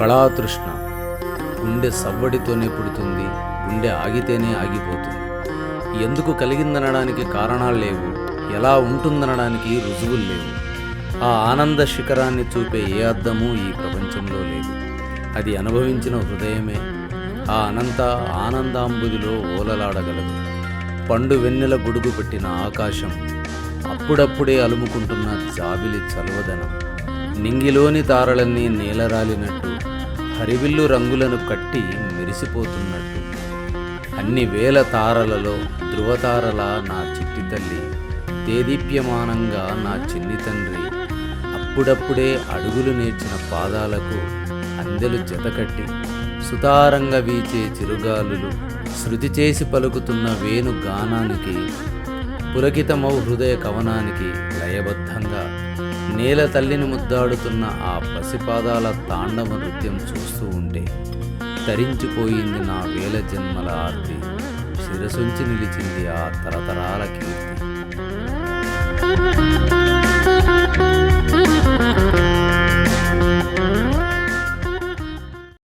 కళాతృష్ణ. గుండె సవ్వడితోనే పుడుతుంది గుండె ఆగితేనే ఆగిపోతుంది. ఎందుకు కలిగిందనడానికి కారణాలు లేవు ఎలా ఉంటుందనడానికి రుజువులు లేవు. ఆ ఆనంద శిఖరాన్ని చూపే ఏ అర్థము ఈ ప్రపంచంలో లేదు. అది అనుభవించిన హృదయమే ఆ అనంత ఆనందాంబుదిలో ఓలలాడగలదు. పండు వెన్నెల గుడుగు పెట్టిన ఆకాశం అప్పుడప్పుడే అలుముకుంటున్న జాబిలి చలవదనం. నింగిలోని తారలన్నీ నేలరాలినట్టు హరివిల్లు రంగులను కట్టి మెరిసిపోతున్నట్టు. అన్ని వేల తారలలో ధృవతారల నా చిట్టి తల్లి తేదీప్యమానంగా నా చిన్ని తండ్రి. అప్పుడప్పుడే అడుగులు నేర్చిన పాదాలకు అందెలు జతకట్టి సుతారంగా వీచే చిరుగాలులు శృతి చేసి పలుకుతున్న వేణు గానానికి పులకితమౌ హృదయ కవనానికి లయబద్ధంగా నేల తల్లిని ముద్దాడుతున్న ఆ పసిపాదాల తాండవ నృత్యం చూస్తూ ఉంటే తరించిపోయింది నా వేల జన్మల ఆర్తి. శిరసుంచి నిలిచింది ఆ తరతరాల కీర్తి.